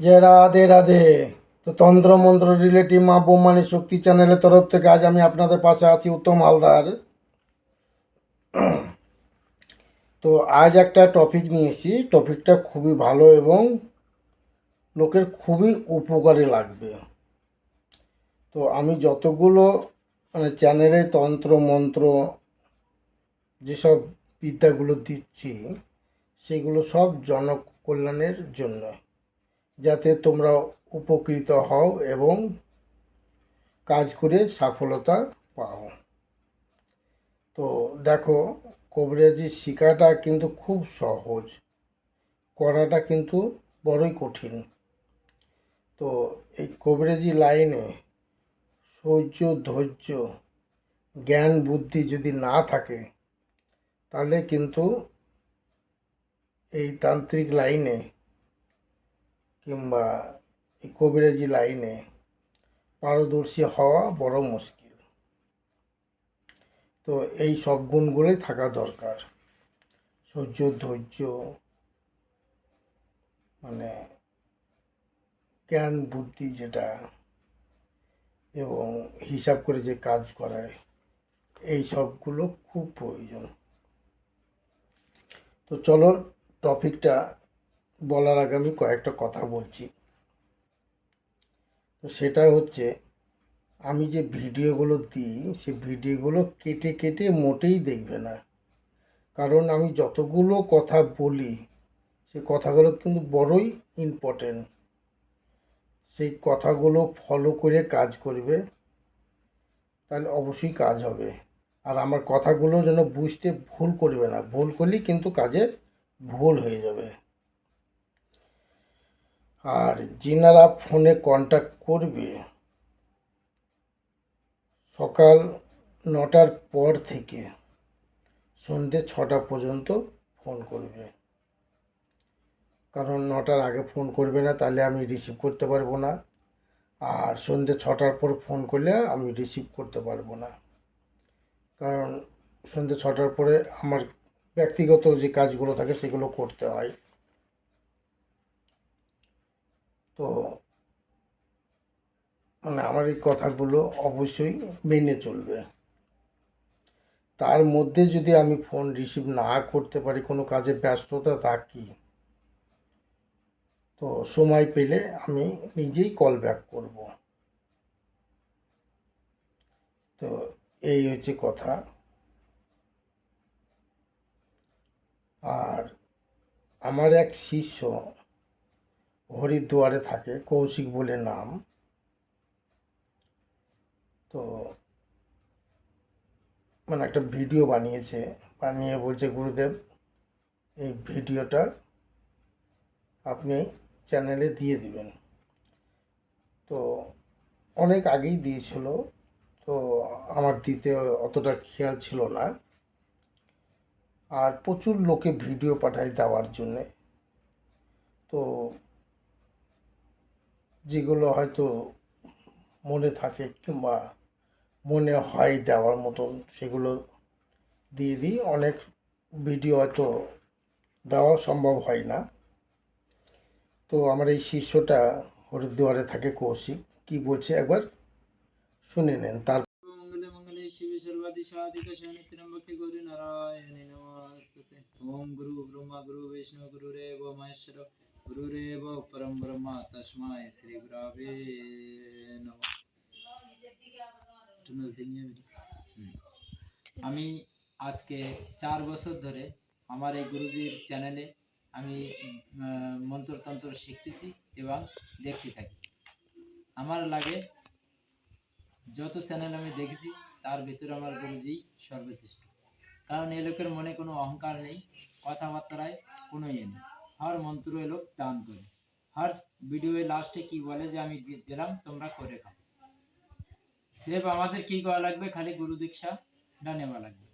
যে রাধে রাধে। তো তন্ত্র মন্ত্র রিলেটিভ মা বোমানি শক্তি চ্যানেলের তরফ থেকে আজ আমি আপনাদের পাশে আছি উত্তম হালদার। তো আজ একটা টপিক নিয়েছি টপিকটা খুবই ভালো এবং লোকের খুবই উপকারে লাগবে। তো আমি যতগুলো মানে চ্যানেলে তন্ত্র, মন্ত্র যেসব বিদ্যাগুলো দিচ্ছি, সেগুলো সব জনকল্যাণের জন্য। যাতে তোমরা উপকৃত হও এবং কাজ করে সফলতা পাও। তো দেখো কবিরাজি শেখাটা কিন্তু খুব সহজ। করাটা কিন্তু বড়ই কঠিন। তো এই কবিরাজি লাইনে সৌর্য ধৈর্য, জ্ঞান, বুদ্ধি যদি না থাকে, তাহলে কিন্তু এই তান্ত্রিক লাইনে কিংবা কবিরাজি লাইনে পারদর্শী হওয়া বড় মুশকিল। তো এই সব গুণগুলোই থাকা দরকার। সহ্য, ধৈর্য মানে জ্ঞান, বুদ্ধি যেটা, এবং হিসাব করে যে কাজ করায় এই সবগুলো খুব প্রয়োজন। তো চলো টপিকটা বলার আগে আমি কয়েকটা কথা বলছি। তো সেটা হচ্ছে, আমি যে ভিডিওগুলো দিই, সে ভিডিওগুলো কেটে কেটে মোটেই দেখবে না। কারণ আমি যতগুলো কথা বলি, সে কথাগুলো কিন্তু বড়ই ইম্পর্টেন্ট সেই কথাগুলো ফলো করে কাজ করবে, তাহলে অবশ্যই কাজ হবে। আর আমার কথাগুলো যেন বুঝতে ভুল করবে না, ভুল করলেই কিন্তু কাজে ভুল হয়ে যাবে। আর যিনারা ফোনে কন্ট্যাক্ট করবে, সকাল নটার পর থেকে সন্ধে ছটা পর্যন্ত ফোন করবে। কারণ নটার আগে ফোন করবে না, তাহলে আমি রিসিভ করতে পারব না। আর সন্ধে ছটার পর ফোন করলে আমি রিসিভ করতে পারব না। কারণ সন্ধে ছটার পরে আমার ব্যক্তিগত যে কাজগুলো থাকে, সেগুলো করতে হয়। তো মানে আমার এই কথাগুলো অবশ্যই মেনে চলবে। তার মধ্যে যদি আমি ফোন রিসিভ না করতে পারি, কোনো কাজে ব্যস্ততা থাকি, তো সময় পেলে আমি নিজেই কল ব্যাক করব। তো এই হচ্ছে কথা। আর আমার এক শিষ্য হরিদ্বারে থাকে, কৌশিক বলে নাম। তো মানে একটা ভিডিও বানিয়েছে, বানিয়ে বলছে, গুরুদেব, এই ভিডিওটা আপনি চ্যানেলে দিয়ে দিবেন। তো অনেক আগেই দিয়েছিল, তো আমার দিতে অতটা খেয়াল ছিল না। আর প্রচুর লোকে ভিডিও পাঠায় দেওয়ার জন্যে। তো যেগুলো হয়তো মনে থাকে কিংবা মনে হয় দেওয়ার মতন, সেগুলো দিয়ে দিই। অনেক ভিডিও হয়তো দেওয়া সম্ভব হয় না। তো আমার এই শিষ্যটা হরিদ্বারে থাকে কৌশিক। কি বলছে একবার শুনে নেন। তার ওম গুরু ব্রহ্মা গুরু বিষ্ণু গুরু রে মহেশ্বর गुरुरेव परम ब्रह्मा तस्मै श्री गुरावे नमः একটু নজদিক নিয়ে বেরো। হুম। আমি আজকে চার বছর ধরে আমার এই গুরুজির চ্যানেলে আমি আহ, মন্ত্রতন্ত্র শিখতেছি এবং দেখতে থাকি আমার লাগে যত চ্যানেল আমি দেখেছি তার ভিতরে আমার গুরুজি সর্বশ্রেষ্ঠ কারণ এ লোকের মনে কোনো অহংকার নেই কথাবার্তায় কোনো ইয়ে নেই হর মন্ত্র এ লোক দান করে হর ভিডিও লাস্টে কি বলে যে আমি দি- দিলাম তোমরা করে খাও সিরেফ আমাদের কি করা লাগবে খালি গুরু দীক্ষাটা নেওয়া লাগবে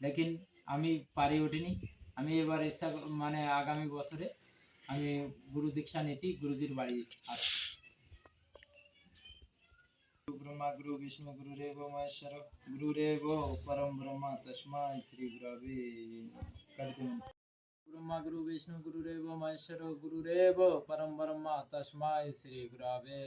লেকিন আমি পারি উঠিনি আমি এবার ইচ্ছা ক- মানে আগামী বছরে আমি গুরু দীক্ষা নিতে গুরুজির বাড়ি আসছি ब्रह्मा गुरु विष्णु गुरुरेव महेश्वर गुरुरेव परम ब्रह्म तस्मै श्री गुरवे कर दें ब्रह्मा गुरु विष्णु गुरुरेव महेश्वर गुरुरेव परम ब्रह्म तस्मै श्री गुरवे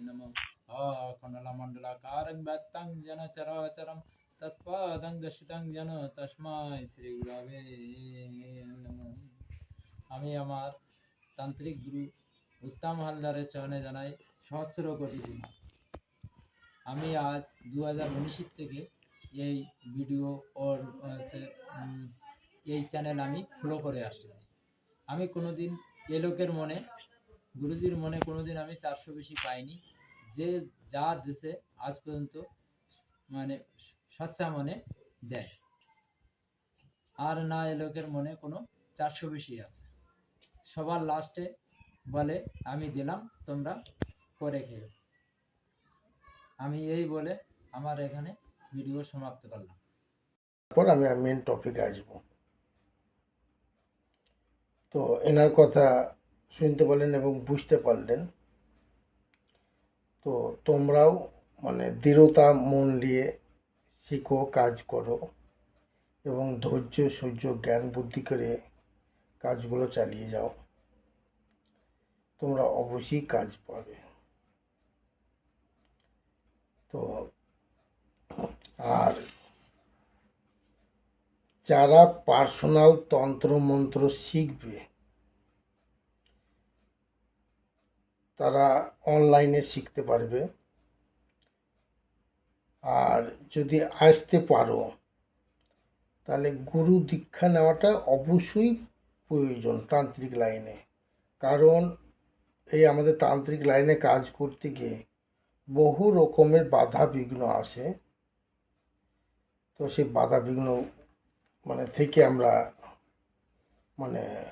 नमः अखण्डलमण्डलाकारं व्यक्तं जन चराचरं तत्पदं दर्शितं जन तस्मै শ্রী গুরবে নমঃ আমি আমার তান্ত্রিক গুরু উত্তম হালদারের চরণে জানাই সহস্র কোটি প্রণাম আমি আজ দু হাজার উনিশের থেকে এই ভিডিও ওর হচ্ছে, উম, এই চ্যানেল আমি ফলো করে আসছি আমি কোনোদিন এ লোকের মনে, গুরুজির মনে কোনোদিন আমি চারশো বেশি পাইনি। যে যা দিছে আজ পর্যন্ত মানে সচ্চা মনে দেয়। আর না এ লোকের মনে কোনো চারশো বেশি আছে। সবার লাস্টে বলে, আমি দিলাম, তোমরা করে খেও আমি এই বলে আমার এখানে ভিডিও সমাপ্ত করলাম। তারপর আমি মেন টপিকে আসব। তো এনার কথা শুনতে পারলেন এবং বুঝতে পারলেন। তো তোমরাও মানে দৃঢ়তা, মন নিয়ে শিখো, কাজ করো এবং ধৈর্য সহ্য জ্ঞান, বুদ্ধি করে কাজগুলো চালিয়ে যাও। তোমরা অবশ্যই কাজ পাবে। তো আর যারা পার্সোনাল তন্ত্রমন্ত্র শিখবে, তারা অনলাইনে শিখতে পারবে। আর যদি আসতে পারো, তাহলে গুরু দীক্ষা নেওয়াটা অবশ্যই প্রয়োজন তান্ত্রিক লাইনে। কারণ এই আমাদের তান্ত্রিক লাইনে কাজ করতে গিয়ে বহু রকমের বাধা বিঘ্ন আসে। তো সেই বাধা বিঘ্ন মানে থেকে আমরা মানে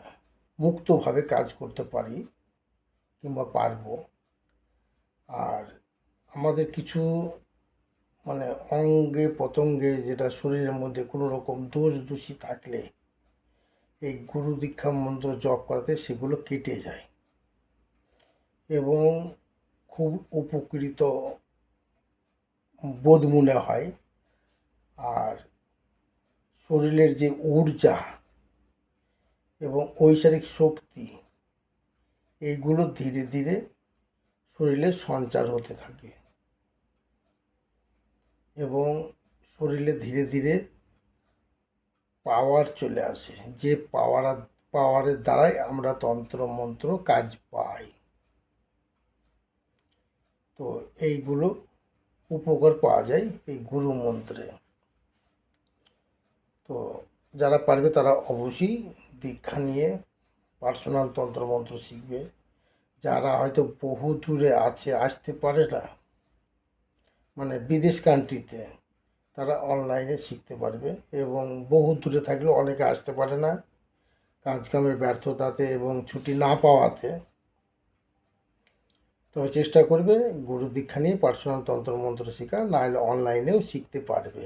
মুক্তভাবে কাজ করতে পারি কিংবা পারব। আর আমাদের কিছু মানে অঙ্গে পতঙ্গে যেটা শরীরের মধ্যে কোনো রকম দোষ দোষী থাকলে এই গুরু দীক্ষা মন্ত্র জপ করাতে সেগুলো কেটে যায়। এবং খুব উপকৃত বোধ মনে হয়। আর শরীরের যে ঊর্জা এবং ঐশ্বরিক শক্তি এইগুলো ধীরে ধীরে শরীরে সঞ্চার হতে থাকে। এবং শরীরে ধীরে ধীরে পাওয়ার চলে আসে। যে পাওয়ার পাওয়ারের দ্বারাই আমরা তন্ত্র, মন্ত্র কাজ পাই। তো এইগুলো উপকার পাওয়া যায় এই গুরু মন্ত্রে। তো যারা পারবে তারা অবশ্যই দীক্ষা নিয়ে পার্সোনাল তন্ত্রমন্ত্র শিখবে। যারা হয়তো বহু দূরে আছে, আসতে পারে না মানে বিদেশ কান্ট্রিতে তারা অনলাইনে শিখতে পারবে এবং বহু দূরে থাকলে অনেকে আসতে পারে না। কাজকামের ব্যর্থতাতে এবং ছুটি না পাওয়াতে। তবে চেষ্টা করবে, গুরু দীক্ষা নিয়ে পার্সোনাল তন্ত্রমন্ত্র শেখা না হলে অনলাইনেও শিখতে পারবে।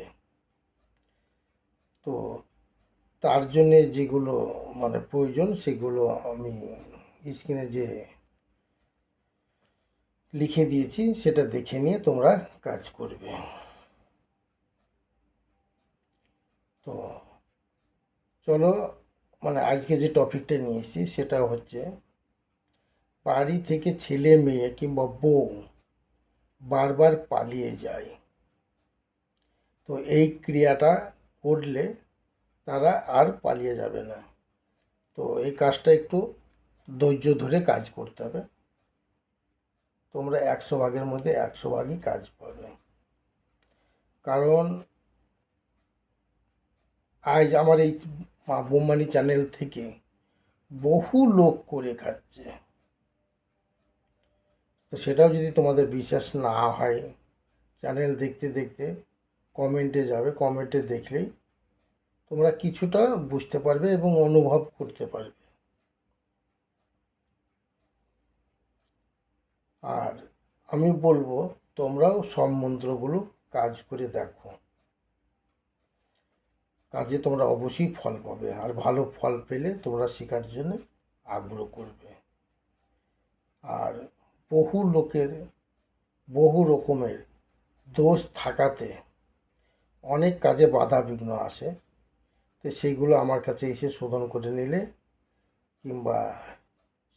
তো তার জন্যে যেগুলো মানে প্রয়োজন, সেগুলো আমি স্ক্রিনে যে লিখে দিয়েছি, সেটা দেখে নিয়ে তোমরা কাজ করবে। তো চলো মানে আজকে যে টপিকটা নিয়ে এসেছি, সেটা হচ্ছে বাড়ি থেকে ছেলে, মেয়ে কিংবা বউ বারবার পালিয়ে যায়। তো এই ক্রিয়াটা করলে তারা আর পালিয়ে যাবে না। তো এই কাজটা একটু ধৈর্য ধরে কাজ করতে হবে। তোমরা একশো ভাগের মধ্যে একশো ভাগই কাজ পাবে। কারণ আজ আমার এই মা বোমানি চ্যানেল থেকে বহু লোক করে খাচ্ছে। তো সেটাও যদি তোমাদের বিশ্বাস না হয়, চ্যানেল দেখতে দেখতে কমেন্টে যাবে, কমেন্টে দেখলেই তোমরা কিছুটা বুঝতে পারবে এবং অনুভব করতে পারবে। আর আমি বলব, তোমরাও সব মন্ত্রগুলো কাজ করে দেখো। কাজে তোমরা অবশ্যই ফল পাবে আর ভালো ফল পেলে তোমরা শেখার জন্য আগ্রহ করবে। আর বহু লোকের, বহু রকমের দোষ থাকাতে অনেক কাজে বাধা বিঘ্ন আসে। তো সেইগুলো আমার কাছে এসে শোধন করে নিলে কিংবা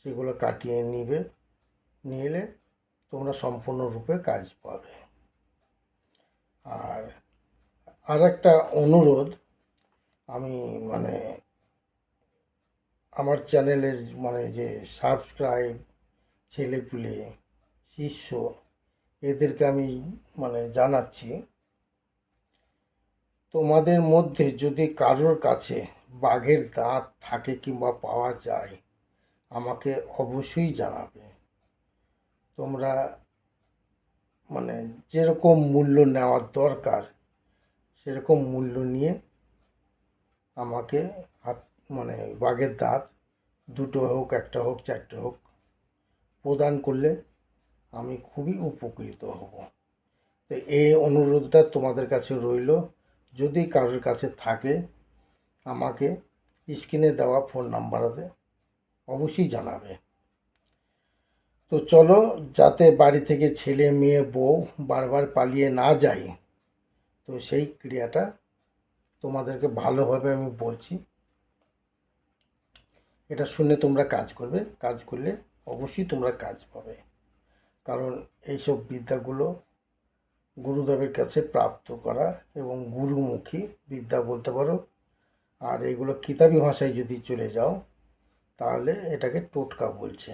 সেগুলো কাটিয়ে নিবে, নিলে তোমরা সম্পূর্ণরূপে কাজ পাবে। আর আর একটা অনুরোধ, আমি মানে আমার চ্যানেলের মানে যে সাবস্ক্রাইব ছেলেপুলে, শিষ্য, এদেরকে আমি মানে জানাচ্ছি তোমাদের মধ্যে যদি কারোর কাছে বাঘের দাঁত থাকে কিংবা পাওয়া যায়, আমাকে অবশ্যই জানাবে। তোমরা মানে যেরকম মূল্য নেওয়ার দরকার, সেরকম মূল্য নিয়ে আমাকে হাত মানে বাঘের দাঁত দুটো হোক, একটা হোক, চারটে হোক প্রদান করলে আমি খুবই উপকৃত হব। তো এই অনুরোধটা তোমাদের কাছে রইল। যদি কারোর কাছে থাকে আমাকে স্ক্রিনে দেওয়া ফোন নাম্বারতে অবশ্যই জানাবে। তো চলো, যাতে বাড়ি থেকে ছেলে, মেয়ে, বউ বারবার পালিয়ে না যায় তো সেই ক্রিয়াটা তোমাদেরকে ভালোভাবে আমি বলছি। এটা শুনে তোমরা কাজ করবে, কাজ করলে অবশ্যই তোমরা কাজ পাবে। কারণ এইসব বিদ্যাগুলো গুরুদেবের কাছে প্রাপ্ত করা এবং গুরুমুখী বিদ্যা বলতে পারো। আর এগুলো কিতাবি ভাষায় যদি চলে যাও, তাহলে এটাকে টোটকা বলছে।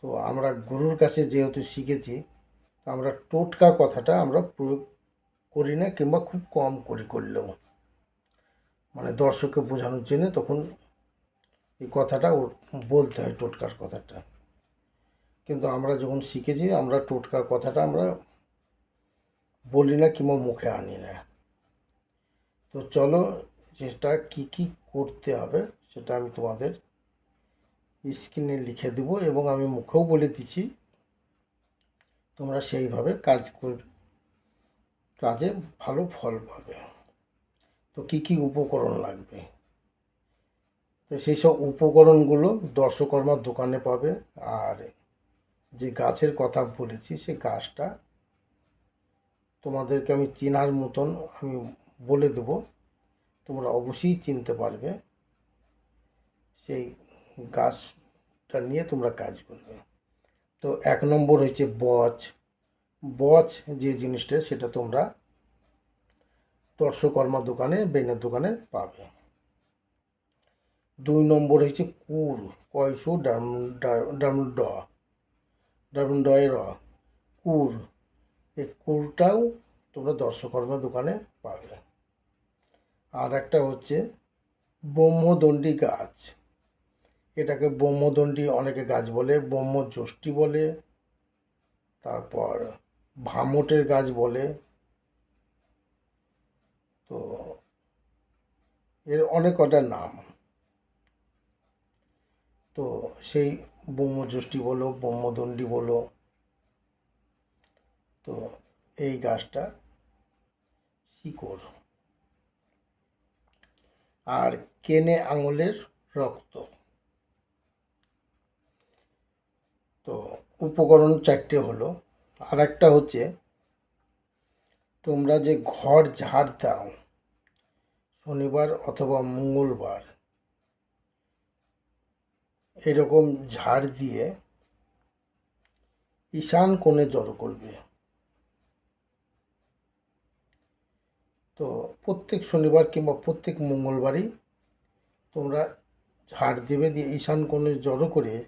তো আমরা গুরুর কাছে যেহেতু শিখেছি আমরা টোটকা কথাটা আমরা প্রয়োগ করি না কিংবা খুব কম করি করলেও। মানে দর্শককে বোঝানোর জন্য তখন এই কথাটা ওর বলতে হয়, টোটকার কথাটা। কিন্তু আমরা যখন শিখেছি, আমরা টোটকার কথাটা আমরা বলি না কিংবা মুখে আনি না। তো চলো যেটা কি কি করতে হবে সেটা আমি তোমাদের স্ক্রিনে লিখে দেবো এবং আমি মুখেও বলে দিচ্ছি। তোমরা সেইভাবে কাজ করবে কাজে ভালো ফল পাবে। তো কি কি উপকরণ লাগবে? তো সেই সব উপকরণগুলো দর্শকর্মার দোকানে পাবে। আর যে গাছের কথা বলেছি সে গাছটা তোমাদেরকে আমি চেনার মতন আমি বলে দেব। তোমরা অবশ্যই চিনতে পারবে। সেই গাছটা নিয়ে তোমরা কাজ করবে। তো এক নম্বর হচ্ছে বচ। বচ যে জিনিসটা, সেটা তোমরা দর্শকর্মা দোকানে, বেনের দোকানে পাবে। দুই নম্বর হচ্ছে কুর। কয়শো ডাম ডাম ড ডাম র। কুর। এই কুরটাও তোমরা দর্শকর্মা দোকানে পাবে। আর একটা হচ্ছে ব্রহ্মদণ্ডী গাছ। এটাকে ব্রহ্মদণ্ডী অনেকে গাছ বলে ব্রহ্মযষ্টি বলে, তারপর ভামটের গাছ বলে। তো এর অনেক কটা নাম। তো সেই ব্রহ্মযষ্টি বলো, ব্রহ্মদণ্ডী বলো তো এই গাছটা শিকড়। আর কেনে আঙুলের রক্ত। তো উপকরণ চারটে হলো। আর একটা হচ্ছে, তোমরা যে ঘর ঝাড় দাও শনিবার অথবা মঙ্গলবার, এরকম ঝাড় দিয়ে ঈশান কোণে জড়ো করবে। তো প্রত্যেক শনিবার কিংবা প্রত্যেক মঙ্গলবারই তোমরা ঝাড় দেবে দিয়ে ঈশান কোণে জড়ো করে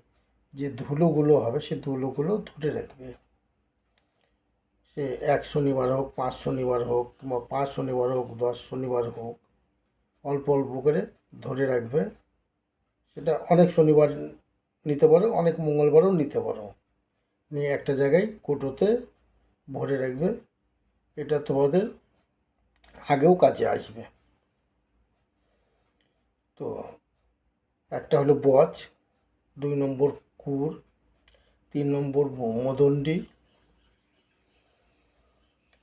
যে ধুলোগুলো হবে সে ধুলোগুলো ধরে রাখবে। সে এক শনিবার হোক, পাঁচ শনিবার হোক কিংবা পাঁচ শনিবার হোক, দশ শনিবার হোক, অল্প অল্প করে ধরে রাখবে। সেটা অনেক শনিবার নিতে পারো, অনেক মঙ্গলবারও নিতে পারো। নিয়ে একটা জায়গায় কোটোতে ভরে রাখবে। এটা তোমাদের আগেও কাজে আসবে। তো একটা হলো বচ, দুই নম্বর কুর, তিন নম্বর ব্রহ্মদণ্ডী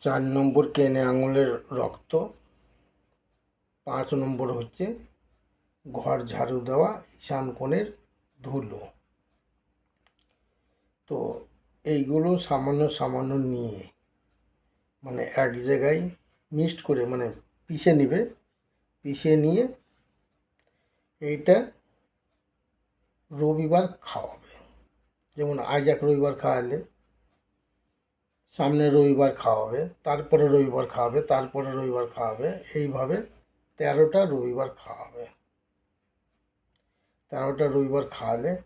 চার নম্বর কেনে আঙুলের রক্ত, পাঁচ নম্বর হচ্ছে ঘর ঝাড়ু দেওয়া, ঈশান কোণের ধুলো। তো এইগুলো সামান্য সামান্য নিয়ে মানে এক জায়গায় মিক্সড করে মানে পিষে নিবে। পিষে নিয়ে এইটা রবিবার খাওয়াবে। যেমন আজ এক রবিবার খাওয়ালে সামনে রবিবার খাওয়াবে, তারপরে রবিবার খাওয়াবে, তারপরে রবিবার খাওয়াবে, এইভাবে তেরোটা রবিবার খাওয়াবে। তেরোটা রবিবার খাওয়ালে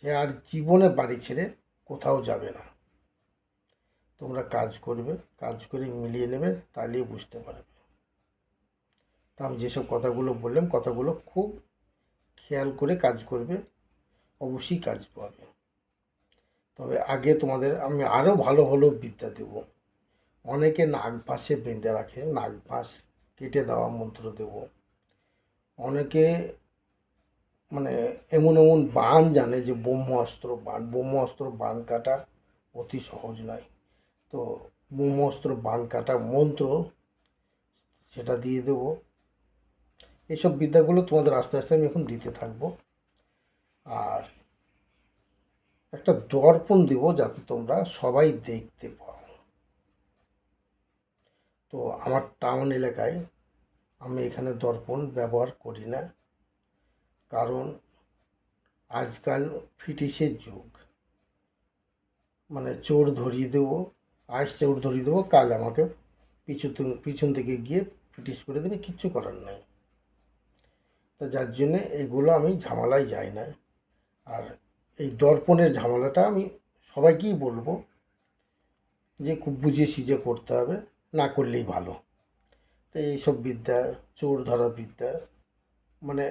সে আর জীবনে বাড়ি ছেড়ে কোথাও যাবে না। তোমরা কাজ করবে, কাজ করে মিলিয়ে নেবে, তাহলেই বুঝতে পারবে। তা আমি যেসব কথাগুলো বললাম, কথাগুলো খুব খেয়াল করে কাজ করবে, অবশ্যই কাজ পাবে। তবে আগে তোমাদের, আমি আরও ভালো ভালো বিদ্যা দেব। অনেকে নাক ফাঁসে বেঁধে রাখে, নাক ফাঁস কেটে দেওয়া মন্ত্র দেব। অনেকে মানে এমন এমন বান জানে যে ব্রহ্মাস্ত্র বান ব্রহ্মাস্ত্র বান কাটা অতি সহজ নয়। তো ব্রহ্মাস্ত্র বান কাটা মন্ত্র সেটা দিয়ে দেবো। এইসব বিদ্যাগুলো তোমাদের আস্তে আস্তে আমি এখন দিতে থাকব। আর একটা দর্পণ দেব যাতে তোমরা সবাই দেখতে পাও। তো আমার টাউন এলাকায় আমি এখানে দর্পণ ব্যবহার করি না, কারণ আজকাল ফিটিসের যুগ। মানে চোর ধরিয়ে দেবো আজ চোর ধরিয়ে দেবো, কাল আমাকে পিছু পিছন থেকে গিয়ে ফিটিস করে দেবে, কিচ্ছু করার নাই। তা যার জন্যে এগুলো আমি ঝামেলায় যাই না। আর এই দর্পণের ঝামেলাটা আমি সবাইকেই বলব যে খুব বুঝে সিজে করতে হবে, না করলেই ভালো। তো এইসব বিদ্যা, চোর ধরা বিদ্যা মানে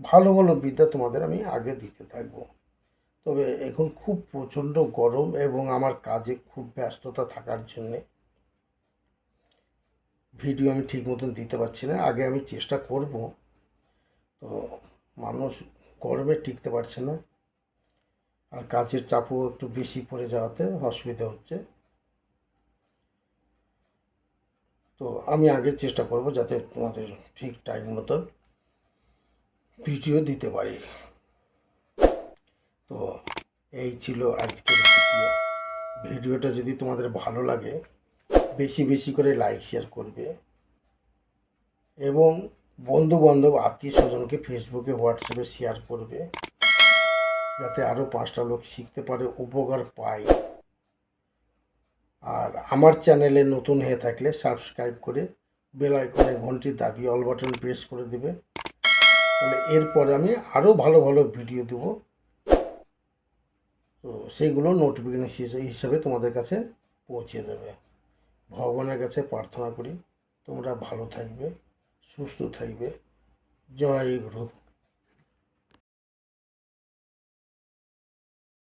ভালো ভালো বিদ্যা তোমাদের আমি আগে দিতে থাকব। তবে এখন খুব প্রচণ্ড গরম এবং আমার কাজে খুব ব্যস্ততা থাকার জন্যে ভিডিও আমি ঠিক মতন দিতে পারছি না। আগে আমি চেষ্টা করব। তো মানুষ গরমে টিকতে পারছে না। আর কাজের চাপও একটু বেশি পড়ে যাওয়াতে অসুবিধা হচ্ছে। তো আমি আগে চেষ্টা করব যাতে তোমাদের ঠিক টাইম মতন ভিডিও দিতে পারি। তো এই ছিল আজকের ভিডিও। ভিডিওটা যদি তোমাদের ভালো লাগে, বেশি বেশি করে লাইক, শেয়ার করবে। এবং বন্ধু বান্ধব আত্মীয় স্বজনকে ফেসবুকে, হোয়াটসঅ্যাপে শেয়ার করবে। যাতে আরও পাঁচটা লোক শিখতে পারে, উপকার পায়। আর আমার চ্যানেলে নতুন হয়ে থাকলে সাবস্ক্রাইব করে বেল আইকনে ঘন্টির দাবি অল বাটন প্রেস করে দেবে। তাহলে এরপরে আমি আরও ভালো ভালো ভিডিও দেব। তো সেইগুলো নোটিফিকেশন হিসাবে তোমাদের কাছে পৌঁছে দেবে। ভগবানের কাছে প্রার্থনা করি, তোমরা ভালো থাকবে, সুস্থ থাকবে। জয় গুরু।